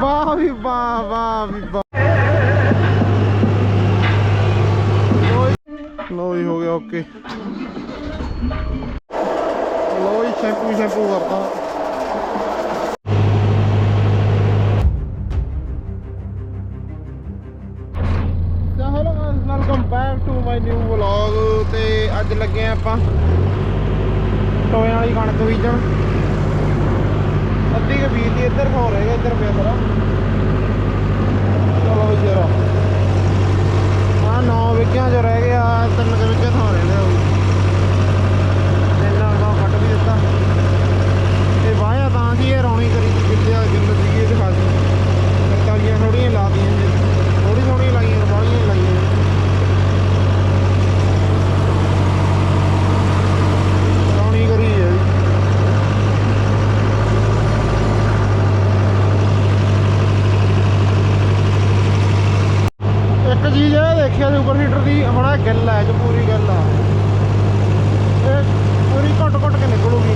ਵਾਹ ਵੀ, ਵਾਹ ਵਾਹ ਵੀ, ਵਾਹ। ਲੋ ਜੀ, ਹੋ ਗਿਆ ਓਕੇ। ਲੋ ਜੀ, ਸ਼ੈਂਪੂ ਸ਼ੈਂਪੂ ਕਰਤਾ welcome back to my new vlog ਤੇ ਅੱਜ ਲੱਗੇ ਆਪਾਂ, ਟੋਇਆਂ ਵਾਲੀ ਕਣਕ ਬੀਜਣ। ਅੱਧੀ ਕੇ ਬੀਜ ਦੀ ਇੱਧਰ ਖੋ ਰਹੇਗਾ ਇੱਧਰ ਪਿਆ ਸਾਰਾ ਚਲੋ ਵੀ ਜਰਾ ਆ 9 ਵਿਕਿਆਂ ਜੋ ਰਹਿ ਗਿਆ ਤਿੰਨ ਕੁ ਵਿਕੇ ਥਾਂ ਰਹਿ ਲਿਆ ਤਿੰਨ ਦਾ ਕੱਟ ਵੀ ਦਿੱਤਾ। ਤੇ ਵਾਹਿਆ ਤਾਂ ਸੀ ਇਹ ਰੌਣੀ ਕਰੀ ਸੀ ਕਿੱਥੇ ਆ ਜਿੰਦ ਸੀ ਇਹ ਦਿਖਾ ਦੇ ਤਾਲੀਆਂ ਥੋੜੀਆਂ ਲਾਤੀਆਂ ਜੀ ਥੋੜੀ ਥੋੜੀ ਲਾਈਆਂ ਬਾਹਲੀਆਂ ਲਾਈਆਂ ਰੌਣੀ ਕਰੀ ਹੈ ਜੀ ਇੱਕ ਚੀਜ਼ ਇਹ ਦੇਖਿਆ ਸੁਪਰ ਹੀਟਰ ਦੀ ਹੁਣ ਇਹ ਗਿੱਲ ਹੈ ਜੋ ਪੂਰੀ ਗਿੱਲ ਆ ਇਹ ਪੂਰੀ ਘੁੱਟ ਘੁੱਟ ਕੇ ਨਿਕਲੂਗੀ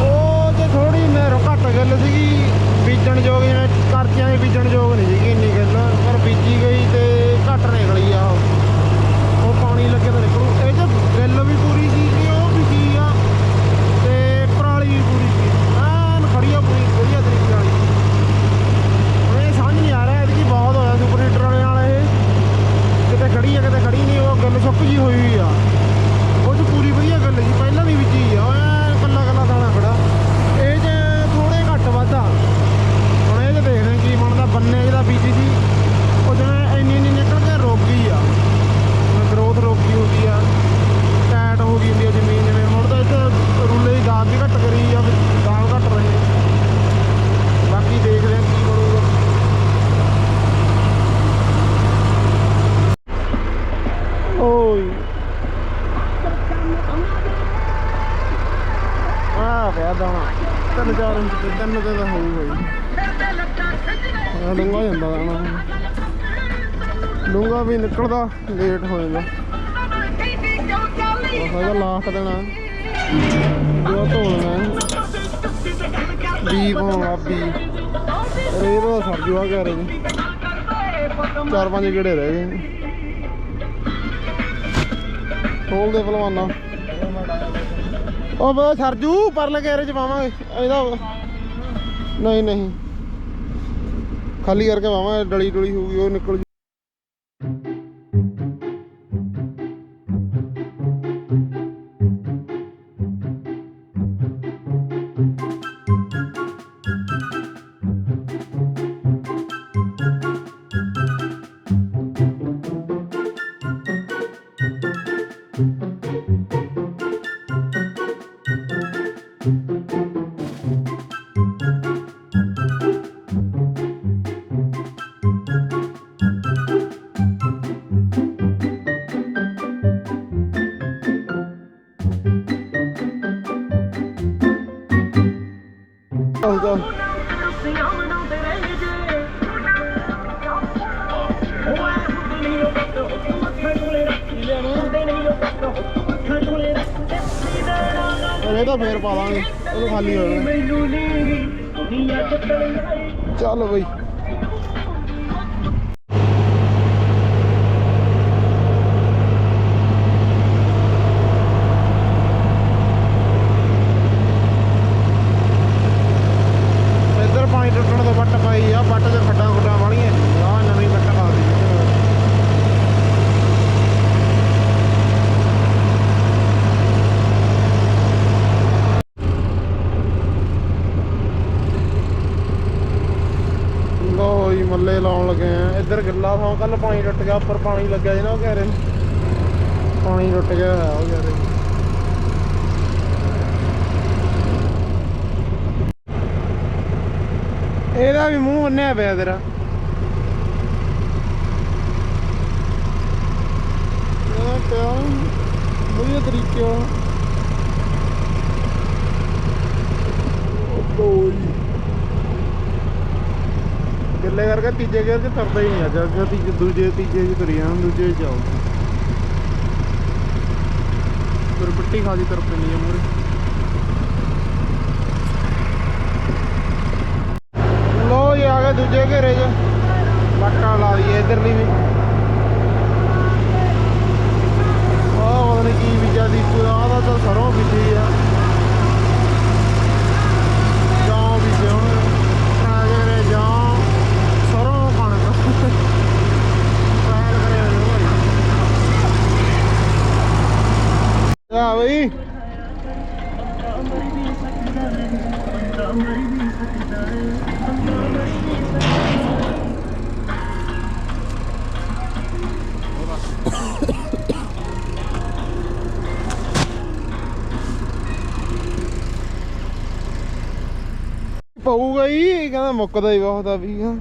ਉਹ ਜੇ ਥੋੜੀ ਮੇਰੋ ਘੱਟ ਗਿੱਲ ਸੀਗੀ ਬੀਜਣ ਯੋਗ ਜਿਵੇਂ ਕਰਚੀਆਂ ਦੇ ਬੀਜਣ ਯੋਗ ਨਹੀਂ ਸੀਗੀ ਇੰਨੀ ਗਿੱਲ ਪਰ ਬੀਜੀ ਗਈ ਤੇ ਘੱਟ ਨਿਕਲੀ ਆ ਉਹ ਉਹ ਪਾਣੀ ਲੱਗੇ ਤਾਂ ਨਿਕਲੂ ਇਹ ਚ ਗਿੱਲ ਵੀ ਪੂਰੀ ਸੀ ਕਿ ਉਹ ਵੀ ਸੀ ਆ ਤੇ ਪਰਾਲੀ ਵੀ ਪੂਰੀ ਸੀ ਐਨ ਖੜੀ ਆ ਪੂਰੀ ਵਧੀਆ ਤਰੀਕੇ ਨਾਲ ਹੁਣ ਇਹ ਸਮਝ ਨਹੀਂ ਆ ਰਿਹਾ ਇਹਦੀ ਕੀ ਬਹੁਤ ਹੋਇਆ ਸੁਪਰ ਹੀਟਰ ਵਾਲੇ ਨਾਲ ਇਹ ਕਿਤੇ ਖੜੀ ਆ ਕਿਤੇ ਖੜੀ ਨਹੀਂ ਉਹ ਗੱਲ ਸੁੱਕ ਜੀ ਹੋਈ ਹੋਈ ਆ ਉਹ ਚ ਪੂਰੀ ਵਧੀਆ ਗੱਲ ਜੀ ਪਹਿਲਾਂ ਦੀ ਵੀ ਚੀਜ਼ ਆ ਐ ਕੱਲਾ ਕੱਲਾ ਦਾਣਾ ਖੜਾ ਇਹ ਚ ਥੋੜੇ ਘੱਟ ਵੱਧ ਆ ਹੁਣ ਇਹ ਚ ਦੇਖਦੇ ਹਾਂ ਕੀ ਬਣਦਾ ਬੰਨੇ ਜਿਹੜਾ ਬੀਜੀ ਸੀ ਉਹ ਜਿਵੇਂ ਇੰਨੀ ਇੰਨੀ ਨਿਕਲ ਕੇ ਰੁਕ ਗਈ ਆ ਗਰੋਥ ਰੁਕ ਗਈ ਹੁੰਦੀ ਆ ਟੈਟ ਹੋ ਗਈ ਹੁੰਦੀ ਆ ਜ਼ਮੀਨ ਜਿਵੇਂ ਹੁਣ ਤਾਂ ਇੱਥੇ ਰੁੱਲੇ ਦੀ ਦਾਬ ਵੀ ਘੱਟ ਕਰੀ ਆ ਦਾਬ ਘੱਟ ਰਹੇ ਬਾਕੀ ਦੇਖਦੇ ਹਾਂ ਕੀ ਬਣੂਗਾ ਓਏ ਆ ਪਿਆ ਦਾਣਾ ਤਿੰਨ ਚਾਰ ਇੰਚ ਤੇ ਤਿੰਨ ਤੇ ਤਾਂ ਹੋਊਗਾ ਹੀ ਆ ਡੂੰਗਾ ਜਾਂਦਾ ਦਾਣਾ ਡੂੰਗਾ ਵੀ ਨਿਕਲਦਾ ਲੇਟ ਹੋ ਜਾਂਦਾ। ਹੈਗਾ ਲਾਸਟ ਦੇਣਾ ਜੋ ਧੋ ਲੈਣਾ ਬੀ ਪਾਉਣਾ ਬੀ ਰੇ ਦਾ ਸਰ ਜੂਆ ਕਹਿ ਰਹੇ ਚਾਰ ਪੰਜ ਗੇੜੇ ਰਹਿ ਗਏ ਖੋਲ ਦੇ ਭਲਵਾਨਾ ਉਹ ਬਾ ਸਰਜੂ ਪਰਲੇ ਗੈਰੇ ਚ ਪਾਵਾਂਗੇ। ਇਹਦਾ ਨਹੀਂ ਨਹੀਂ। ਖਾਲੀ ਕਰਕੇ ਪਾਵਾਂਗੇ ਡਲੀ ਡੁਲੀ ਹੋਊਗੀ, ਉਹ ਨਿਕਲ ਇਹ ਤਾਂ ਫੇਰ ਪਾ ਦਾਂਗੇ ਉਹਨੂੰ ਖਾਲੀ ਹੋ ਜਾਣਾ। ਚੱਲ ਬਈ ਇੱਧਰ ਪਾਣੀ ਟੁੱਟਣ ਤੋਂ ਵੱਟ ਪਈ ਆ ਵੱਟ 'ਚ ਖੱਡਾਂ ਖੁੱਡਾਂ ਵਾਲੀਆਂ ਆ ਨਵੀਂ ਵੱਟ ਲਾ ਦਿੱਤੀ ਲੋ ਜੀ ਮੱਲੇ ਲਾਉਣ ਲੱਗੇ ਆ। ਇੱਧਰ ਗਿੱਲਾ ਥਾਂ ਕੱਲ ਪਾਣੀ ਟੁੱਟ ਗਿਆ, ਉੱਪਰ ਪਾਣੀ ਲੱਗਿਆ ਸੀ ਨਾ ਉਹ ਕਹਿ ਰਹੇ ਪਾਣੀ ਟੁੱਟ ਗਿਆ ਉਹ ਕਹਿ ਰਹੇ ਇਹਦਾ ਵੀ ਮੂੰਹ ਬੰਨਿਆ ਪਿਆ ਤੇਰਾ। ਇਹਦਾ ਪਿਆ, ਵਧੀਆ ਤਰੀਕੇ ਨਾਲ। ਉਹ ਦੋਈ ਗਿੱਲੇ ਕਰਕੇ ਤੀਜੇ ਗੇਰ 'ਚ ਤੁਰਦਾ ਹੀ ਨਹੀਂ ਅੱਜ ਅੱਗੇ ਤੀਜੇ ਦੂਜੇ ਤੀਜੇ 'ਚ ਤੁਰੀ ਜਾਣਾ ਦੂਜੇ 'ਚ ਜਾਓ ਫਿਰ ਪੱਟੀ ਖਾਦੀ ਤੁਰ ਪੈਣੀ ਆ ਮੂਰੇ ਲੋ ਜੀ ਆ ਗਏ ਇਹ ਦੂਜੇ ਘੇਰੇ 'ਚ। ਲੱਕੜ ਲਾ ਦਈਏ ਇਧਰਲੀ ਵੀ ਆਹ ਪਤਾ ਨਹੀਂ ਕੀ ਬੀਜਾ ਦੀਪੂ ਦਾ ਆਹ ਤਾਂ ਚੱਲ ਸਰੋਂ ਬੀਜੀ ਆ ਜਾਂ ਬੀਜੇ ਹੁਣ ਟਰਾਜਰੇ ਜਾਂ ਸਰੋਂ ਕਣਕ ਟਰਾਇਲ ਕਰਿਆ ਹੋਇਆ ਭਾਈ ਆ ਬਈ ਪਊਗਾ ਹੀ ਕਹਿੰਦਾ ਮੁੱਕਦਾ ਹੀ ਬਹੁਤ ਆ ਵੀ, ਹਾਂ।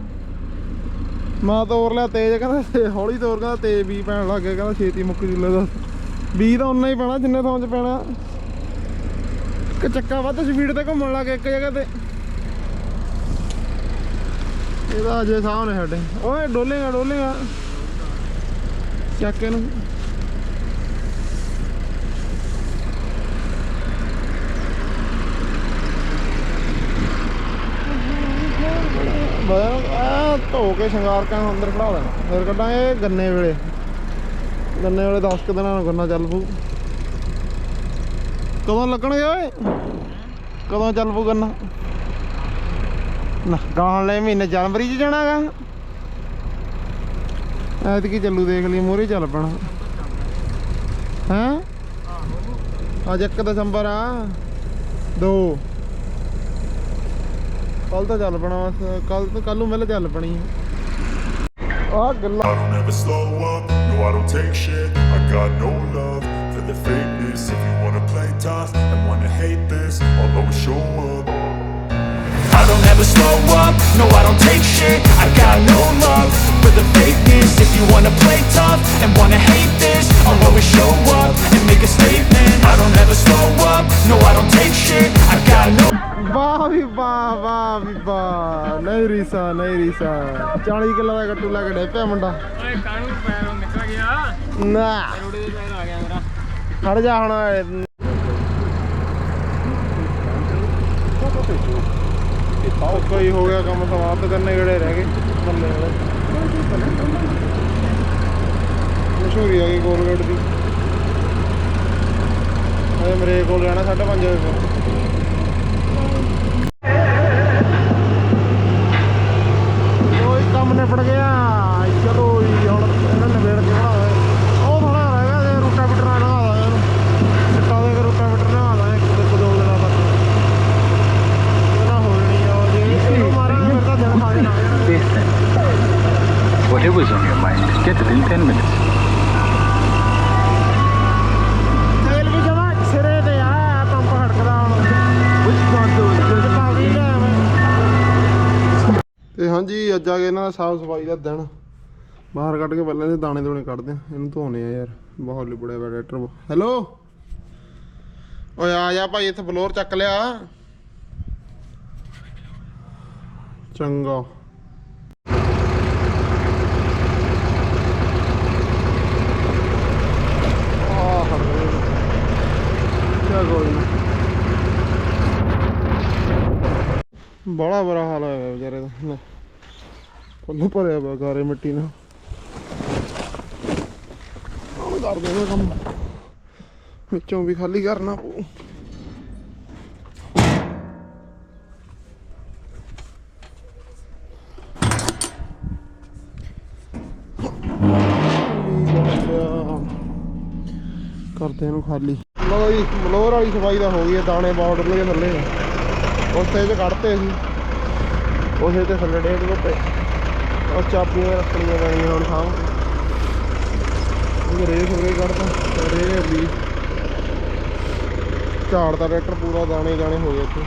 ਮੈਂ ਤੋਰ ਲਿਆ ਤੇਜ਼, ਕਹਿੰਦਾ ਤੇ ਹੌਲੀ ਤੋਰ, ਕਹਿੰਦਾ ਤੇਜ਼ ਵੀ ਪੈਣ ਲੱਗ ਗਿਆ, ਕਹਿੰਦਾ ਛੇਤੀ ਮੁੱਕ ਜੂਲੇ ਦਾ ਵੀ ਤਾਂ ਉਨਾ ਹੀ ਪੈਣਾ, ਜਿੰਨੇ ਥਾਂ 'ਚ ਪੈਣਾ। ਕਿ ਚੱਕਾ ਵੱਧ ਸਪੀਡ ਤੇ ਘੁੰਮਣ ਲੱਗ ਗਿਆ ਇੱਕ ਜਗ੍ਹਾ ਤੇ। ਇਹਦਾ ਅਜੇ ਸਾਹਮਣੇ ਸਾਡੇ। ਓਏ, ਡੋਲੇਗਾ ਡੋਲੇਗਾ। ਚੱਕ ਇਹਨੂੰ। ਆ ਧੋ ਕੇ ਸ਼ਿੰਗਾਰ ਕੇ ਅੰਦਰ ਖੜਾ ਦੇਣਾ ਫਿਰ ਕੱਢਾਂਗੇ ਗੰਨੇ ਵੇਲੇ। ਗੰਨੇ ਵੇਲੇ 10 ਕੁ ਦਿਨਾਂ ਨੂੰ ਗੰਨਾ ਚੱਲ ਪੂ ਕਦੋਂ ਲੱਗਣਗੇ ਓਏ ਕਦੋਂ ਚੱਲ ਪੂ ਗੰਨਾ? ਨਾ ਗਾਹਲੇ ਮਹੀਨੇ ਜਨਵਰੀ ਚ ਜਾਣਾਗਾ ਐਤਕੀ ਚੱਲੂ ਦੇਖ ਲਈ ਮੋਰੇ ਚੱਲ ਪੈਣਾ। ਹੈਂ? ਅੱਜ 1 ਦਸੰਬਰ ਆ। ਦੋ। ਕੱਲ ਤਾਂ ਚੱਲ ਪੈਣਾ ਬਸ ਕੱਲ ਕੱਲ ਨੂੰ ਮਿਲ ਚੱਲ ਪੈਣੀ ਆ। ਗੱਲਾਂ। I don't ever slow up, no I don't take shit I got no love. fakeness If you wanna play tough and wanna hate this I'll always show up. I don't ever slow up, no I don't take shit. I got no love for the fakeness. If you wanna play tough and wanna hate this I'll always show up and make a statement. I don't ever slow up, no I don't take shit. I got no Bobby Bob, Bobby Bob, Nairi sir, Nairi sir. Johnny killa da kattu laga de payment. Hey, kanu payment nikla gaya. Na. ਖੜ ਜਾ ਹੁਣ। ਉਹ ਹੋ ਗਿਆ ਕੰਮ ਸਮਾਪਤ ਕਰਨੇ ਗੜੇ ਰਹਿ ਗਏ ਬੱਲੇ ਮਸ਼ਹੂਰੀ ਆ ਗਈ ਕੋਲਗੇਟ ਦੀ। ਇਹ ਮੇਰੇ ਕੋਲ ਰਹਿਣਾ 5:30 ਵਜੇ ਕੋਈ ਕੰਮ ਨਿਬੜ ਗਿਆ। ਚਲੋ ਜੀ ਹੁਣ ਇਹਨਾਂ ਨਵੇੜ ਕੇ ਬਣਾਵੇ ਉਹ ਥੋੜਾ ਰਹਿ ਗਿਆ ਜੇ ਰੂਟਾ ਬਿਟਰ ਨਾਲ ਨਹਾਦਾ ਇਹਨੂੰ ਸਿੱਟਾ ਦੇ ਕੇ ਰੂਟਾ ਬਿਟਰ ਨਹਾਦਾ ਇੱਕ ਦੇ ਦੋ ਦਿਨਾਂ ਤੱਕ ਇਹਦਾ ਹੋ ਜਣੀ ਆ ਉਹ ਜੇ ਇਹਨੂੰ ਮਾਰਾਂਗੇ ਫਿਰ ਤਾਂ ਦਿਨ ਖਾ ਜਾਣਾ Face them. Whatever's on your mind, get it in 10 minutes. ਤੇਲ ਵੀ ਜਮਾ ਸਿਰੇ ਤੇ ਆ ਪੰਪ ਹੜਕਦਾ ਹੁਣ ਵਿੱਚ ਬੰਦ ਹੋ ਪਾ ਵੀ ਲਿਆ ਮੈਂ ਤੇ ਹਾਂਜੀ, ਅੱਜ ਆ ਗਿਆ ਇਹਨਾਂ ਦਾ ਸਾਫ਼ ਸਫ਼ਾਈ ਦਾ ਦਿਨ। ਬਾਹਰ ਕੱਢ ਕੇ ਪਹਿਲਾਂ ਇਹਦੇ ਦਾਣੇ ਦੂਣੇ ਕੱਢਦੇ ਆ ਇਹਨੂੰ ਧੋਨੇ ਆ ਯਾਰ। ਬਹੁਤ ਲਿਬੜਿਆ ਪਿਆ ਟਰੈਕਟਰ ਹੈਲੋ ਓਏ ਆ ਜਾ ਭਾਈ, ਇੱਥੇ ਬਲੋਰ ਚੱਕ ਲਿਆ। ਚੰਗਾ। ਆਹ ਬੜਾ ਬੁਰਾ ਹਾਲ ਹੋਇਆ ਵਿਚਾਰੇ ਦਾ। ਪੱਲੇ ਭਰਿਆ ਪਿਆ ਗਾਰੇ ਮਿੱਟੀ ਨਾਲ ਉਹ ਕਰ ਦੇਣਾ ਕੰਮ। ਵਿੱਚੋਂ ਵੀ ਖਾਲੀ ਕਰਨਾ ਪਊ। ਕਰਦੇ ਇਹਨੂੰ ਖਾਲੀ। ਲਓ ਜੀ ਮਲੋਰ ਵਾਲੀ ਸਫ਼ਾਈ ਦਾ ਹੋ ਗਈ ਹੈ, ਦਾਣੇ ਬਾਰਡਰ ਲਗੇ ਥੱਲੇ। ਉਸ ਤੇ ਕੱਢਤੇ ਸੀ। ਉਸੇ ਤੇ ਥੱਲੇ ਡੇਢ ਰੁਪਏ ਉਹ ਚਾਬੀਆਂ ਰੱਖਣੀਆਂ ਪੈਣੀਆਂ ਹੁਣ ਸਾਹਮ ਉਹ ਰੇਸ ਹੋ ਗਈ ਕੱਢਤਾ ਵੀ। ਝਾੜ ਦਾ ਟਰੈਕਟਰ ਪੂਰਾ ਦਾਣੇ ਦਾਣੇ ਹੋ ਗਏ ਇੱਥੇ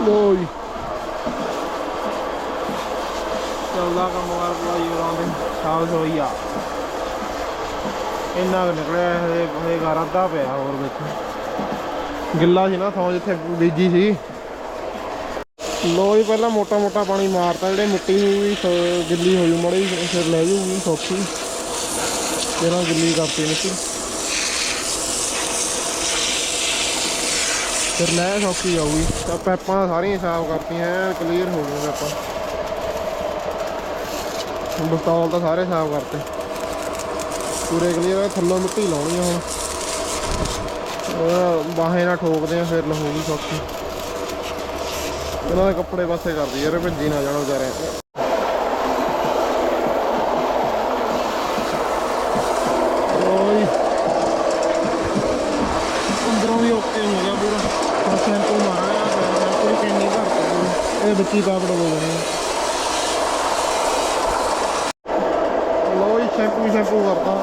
ਲੋ ਜੀ ਚੱਲਦਾ ਕੰਮ ਵਾਰ ਪੂਰਾ ਯੂਰਾਂ ਦੇ ਸਾਲ ਸੋਈਆ ਇੰਨਾ ਕੁ ਨਿਕਲਿਆ ਹਜੇ ਹਜੇ ਗਾਰਾ ਅੱਧਾ ਪਿਆ ਹੋਰ ਵਿੱਚ। ਗਿੱਲਾ ਸੀ ਨਾ ਥਾਂ ਜਿੱਥੇ ਬੀਜੀ ਸੀ। ਲੋ ਹੀ ਪਹਿਲਾਂ ਮੋਟਾ ਮੋਟਾ ਪਾਣੀ ਮਾਰਤਾ, ਜਿਹੜੇ ਮਿੱਟੀ ਵੀ ਗਿੱਲੀ ਹੋ ਜੂ ਮੜੀ ਫਿਰ ਲੈ ਜੂਗੀ ਸੌਖੀ। ਜਿਹੜਾ ਗਿੱਲੀ ਕਰਤੀ ਮਿੱਟੀ। ਫਿਰ ਲੈ ਸੌਖੀ ਜਾਊਗੀ ਤਾਂ ਪੈਪਾਂ ਸਾਰੀਆਂ ਸਾਫ਼ ਕਰਤੀਆਂ ਕਲੀਅਰ ਹੋ ਗਈਆਂ ਪੈਪਾਂ। ਬਸਤੌਲ ਤਾਂ ਸਾਰੇ ਸਾਫ਼ ਕਰਤੇ। ਪੂਰੇ ਕਲੀਅਰ ਥੱਲੋਂ ਮਿੱਟੀ ਲਾਉਣੀ ਆ ਹੁਣ। ਬਾਹੇ ਨਾਲ ਠੋਕਦੇ ਆ, ਫਿਰ ਲਹੂਗੀ ਸੌਖੀ। ਇਹਨਾਂ ਦੇ ਕੱਪੜੇ ਪਾਸੇ ਕਰਦੀ ਯਾਰ ਭਿੱਜੀ ਨਾ ਜਾਣਾ ਵਿਚਾਰਿਆਂ ਓਏ। ਅੰਦਰੋਂ ਵੀ ਓਕੇ ਹੋ ਗਿਆ ਪੂਰਾ। ਹੁਣ ਮਾਰਿਆ ਸ਼ੈਂਪੂ ਦੀ ਕੈਨੀ ਇਹ ਬੱਚੀ ਕਾਪੜ ਹੋ ਜਾਣੀ ਲੋ ਜੀ ਸ਼ੈਂਪੂ ਹੀ ਸ਼ੈਂਪੂ ਕਰਤਾ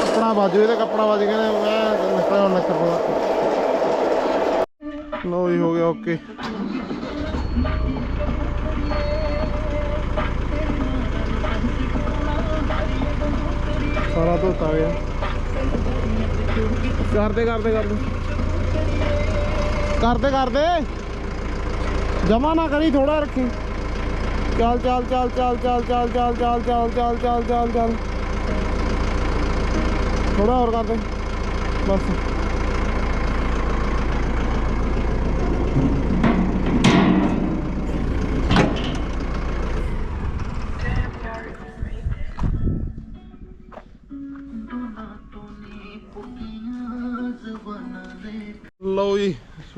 ਕੱਪੜਾ ਵੱਜ ਗਿਆ ਤੇ ਕੱਪੜਾ ਵੱਜ ਗਿਆ ਮੈਂ ਨਿਕਲਿਆ ਹੁਣ ਨੱਕਰ ਪਾ ਲੋ ਜੀ, ਹੋ ਗਿਆ ਓਕੇ। ਸਾਰਾ ਧੋਤਾ ਗਿਆ। ਕਰਦੇ ਕਰਦੇ ਕਰਦੇ ਕਰਦੇ ਕਰਦੇ ਜਮਾ ਨਾ ਕਰੀ ਥੋੜਾ ਰੱਖੀ ਚੱਲ ਚੱਲ ਚੱਲ ਚੱਲ ਚੱਲ ਚੱਲ ਚੱਲ ਚੱਲ ਚੱਲ ਚੱਲ ਚੱਲ ਚੱਲ ਚੱਲ ਥੋੜਾ ਹੋਰ ਕਰਦੇ ਬਸ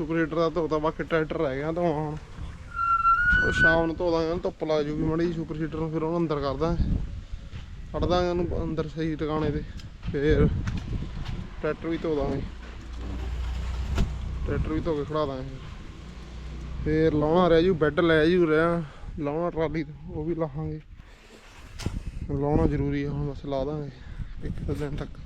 ਸੁਪਰ ਹੀਟਰ ਦਾ ਧੋਤਾ, ਬਾਕੀ ਟਰੈਕਟਰ ਰਹਿ ਗਿਆ ਧੋਣਾ ਹੁਣ। ਉਹ ਸ਼ਾਮ ਨੂੰ ਧੋ ਦਾਂਗੇ ਧੁੱਪ ਲੱਗ ਜੂਗੀ ਮੜੀ ਸੁਪਰ ਹੀਟਰ ਨੂੰ, ਫਿਰ ਉਹਨੂੰ ਅੰਦਰ ਕਰਦਾ ਦਾਂਗੇ। ਕੱਢ ਦਾਂਗੇ ਉਹਨੂੰ ਅੰਦਰ ਸਹੀ ਟਿਕਾਣੇ ਤੇ, ਫਿਰ ਟਰੈਕਟਰ ਵੀ ਧੋ ਦਾਂਗੇ ਟਰੈਕਟਰ ਵੀ ਧੋ ਕੇ ਖੜਾ ਦਾਂਗੇ ਫਿਰ। ਲਾਉਣਾ ਰਹਿ ਜੂ, ਬੈੱਡ ਲੈ ਜੂ ਰਿਹਾ, ਲਾਉਣਾ ਟਰਾਲੀ ਤੇ, ਉਹ ਵੀ ਲਾਹਾਂਗੇ। ਲਾਉਣਾ ਜ਼ਰੂਰੀ ਆ, ਹੁਣ ਬਸ ਲਾ ਦਾਂਗੇ, ਇੱਕ ਦੋ ਦਿਨ ਤੱਕ।